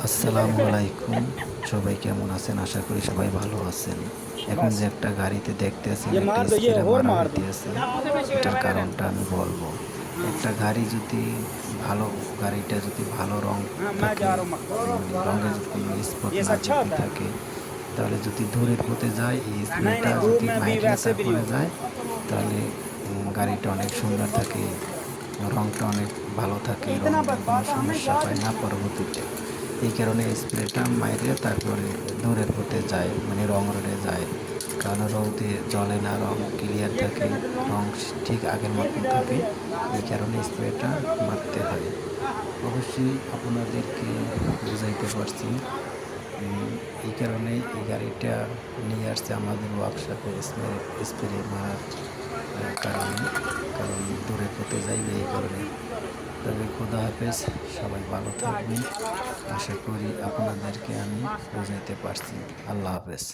আসসালামু আলাইকুম। সবাই কেমন আছেন? আশা করি সবাই ভালো আছেন। এখন যে একটা গাড়িতে দেখতে আছেন এটার কারণটা আমি বলব। একটা গাড়ি যদি ভালো গাড়িটা যদি ভালো রং থাকে রঙে যদি কোনো স্পট না থাকে তাহলে যদি দূরের পথে যায় এই যদি করে যায় তাহলে গাড়িটা অনেক সুন্দর থাকে রংটা অনেক ভালো থাকে সমস্যা হয় না পরবর্তীতে। এই কারণে স্প্রেটা মাইরে তারপরে দূরের পথে যায় মানে রং রোডে যায়। কারণ রং দিয়ে জলে না, রং ক্লিয়ার থাকে, রং ঠিক আগের মতন থাকে। এই কারণে স্প্রেটা মারতে হয়। অবশ্যই আপনাদেরকে বুঝাইতে পারছি এই কারণে এই গাড়িটা নিয়ে আসছে আমাদের ওয়ার্কশপে স্প্রে স্প্রে মারার কারণে। কারণ দূরে পথে যাইবে এই কারণে। তবে খোদা হাফেজ সবাই ভালো থাকবেন। আশা করি আপনাদেরকে আমি বোঝাইতে পারছি। আল্লাহ হাফেজ।